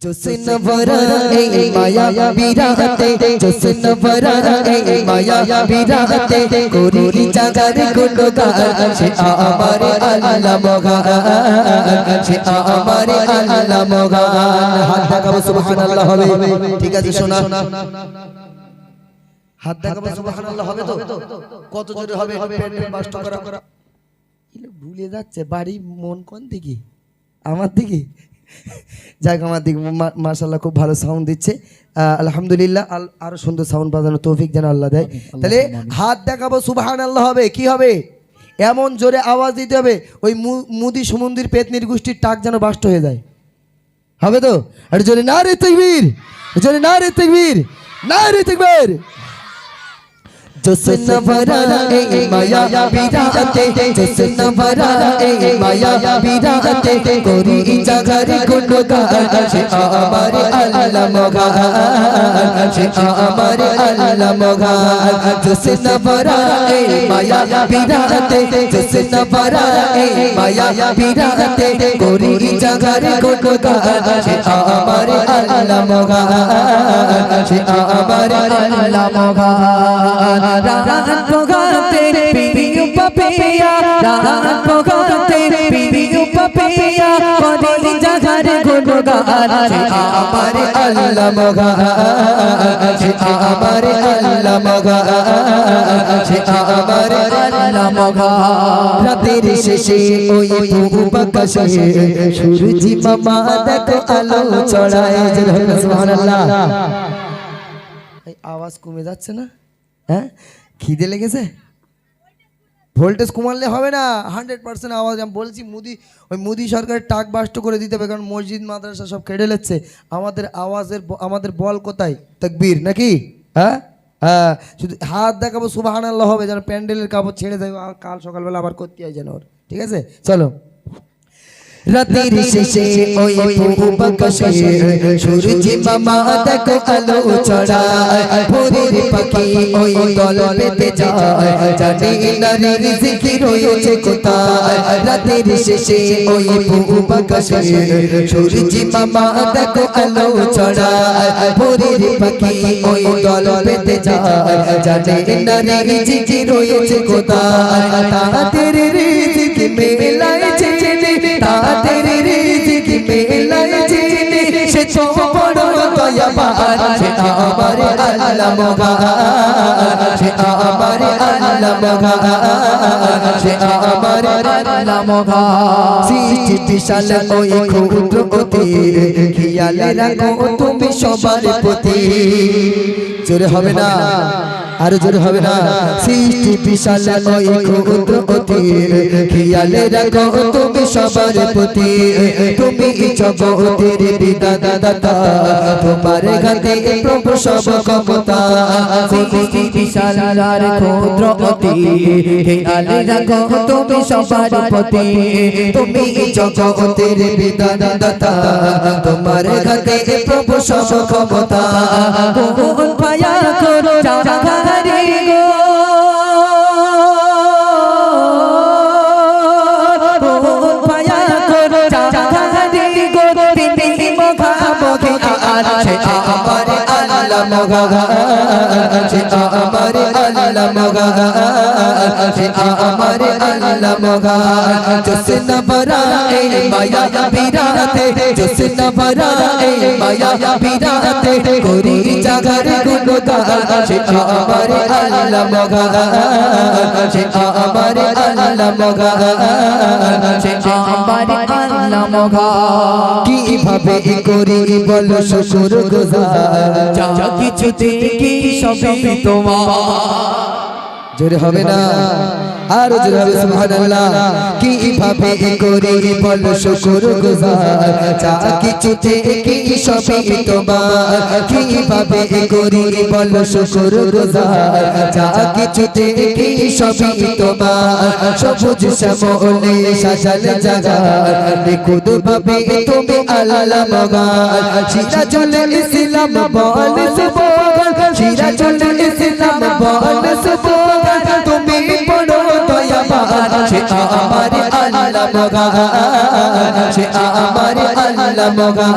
Joseon ভরা এই মায়া বিরাতে জোসন ভরা এই মায়া বিরাতে করি জাগার গুণগান সে আমার আল্লাহ মগান সে আমার আল্লাহ মগান হাত দেখাবো সুবহানাল্লাহ হবে ঠিক আছে শোনা হাত দেখাবো সুবহানাল্লাহ হবে তো কত জোরে হবে পেট নষ্ট করা ভুলে যাচ্ছে বাড়ি মন কোন দিকে আমার দিকে যাক আমার দিকে মার্শাল্লাহ খুব ভালো সাউন্ড দিচ্ছে। আলহামদুলিল্লাহ আল- আরও সুন্দর সাউন্ড বাজানো তৌফিক যেন আল্লাহ দেয়। তাহলে হাত দেখাবো সুবাহান আল্লাহ হবে কি হবে? এমন জোরে আওয়াজ দিতে হবে ওই মুদি সমুদ্রের পেতনির গোষ্ঠীর টাক যেন বাষ্ট হয়ে যায়। হবে তো? আর জোরে না রে তকবীর জোরে না রে তকবীর না রে তকবীর। জোসন ভরা এ মায়া বিরাতে জোসন ভরা এ মায়া বিরাতে করি জাগার গুণগান সে আমার আল্লাহ মগান সে আমার আল্লাহ মগান জোসন ভরা এ মায়া বিরাতে জোসন ভরা এ মায়া বিরাতে করি জাগার গুণগান সে আমার আল্লাহ মগান সে আমার আল্লাহ মগান রাত পোগাতে পিপিউ পাপিয়া রাত পোগাতে পিপিউ পাপিয়া করি জাগার গুণগান সে আমার আল্লাহ মগান সে আমার আল্লাহ মগান সে আমার রাতের শেষে ওই মামা দেখো আলো সুবহানাল্লাহ। আওয়াজ কমে যাচ্ছে না? হ্যাঁ? খিদে লেগেছে? ভোল্টেজ কমালে হবে না। হান্ড্রেড পার্সেন্ট আওয়াজ। আমি বলছি মুদি, ওই মুদি সরকারের টাক বাষ্ট করে দিতে হবে, কারণ মসজিদ, মাদ্রাসা সব কেটে নিচ্ছে। আমাদের আওয়াজের আমাদের বল কোথায়? তকবীর নাকি? হ্যাঁ? হ্যাঁ শুধু হাত দেখাবো সুবাহান আল্লাহ হবে, যেন প্যান্ডেলের কাপড় ছেড়ে দেবো কাল সকালবেলা আবার করতে হয় যেন ওর। ঠিক আছে? চলো। রাতের শেষে ওই পূব আকাশে সূরজ মামা দেখো আলো ছড়ায় ভোরের পাখি ওই দল পেতে যায় জানে নারী রিজিকি রয়েছে কোথায় রাতের শেষে ওই পূব আকাশে সূরজ মামা দেখো আলো ছড়ায় ভোরের পাখি ওই দল পেতে যায় জানে নারী রিজিকি রয়েছে কোথায় তাদের রিজিকি মেলায় চেনে তাদের রিজিক মেলায় জেনে সে তো বড় সে আমার আল্লাহ মগান সে আমার আল্লাহ মগান সে আমার আল্লাহ মগান সৃষ্টি বিশাল ওই ক্ষুদ্র অতি খেয়ালে রাখো তুমি সবার প্রতি। জোরে হবে না। আর জোরে হবে না। সৃষ্টি বিশাল ওই ক্ষুদ্র অতি খেয়ালে রাখো তুমি সবার প্রতি। তুমি জগতের বিদান দাতা তোমার হাতে প্রভু সব ক্ষমতা। সৃষ্টি বিশাল আর ক্ষুদ্র অতি। খেয়ালে রাখো তুমি সবার প্রতি। তুমি জগতের বিদান দাতা তোমার হাতে প্রভু সব ক্ষমতা। কোন পায়া করো জাগারে গো। আছে আমার আল্লাহ মগান সে আমার আল্লাহ মগান সে আমার আল্লাহ মগান জসন ভরা এই মায়া বিরাতে জসন ভরা এই মায়া বিরাতে করি জাগার গুণগান সে আমার আল্লাহ মগান সে আমার কীভাবে করি বল শ্বশুর যা কিছু দেখি সবই তোমার? জোরে হবে না? আর জোরে সুবহানাল্লাহ কীভাবে করি বল শুকর গুজার যা কিছু থেকে সবই তোমার। কীভাবে করি বল শুকর গুজার যা কিছু থেকে সবই তোমার। সবুজ শ্যামলে সাজাল জাগা নিখুদ ভাবে তুমি আল্লাহ মগান সিরাজুল ইসলাম বল সুবহান সিরাজুল ইসলাম বল সুবহান সে আমার আল্লাহ মগান সে আমার আল্লাহ মগান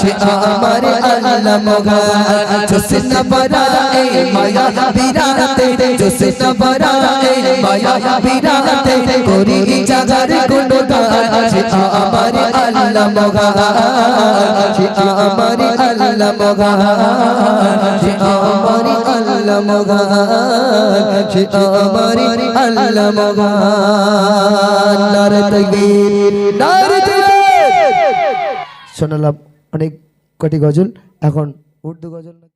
সে আমার আল্লাহ মগান জোসন বরা এ মায়া বিরাতে জোসন বরা এ মায়া বিরাতে করি জাগার গুণগান সে আমার শোনালাম অনেক কটি গজল এখন উর্দু গজল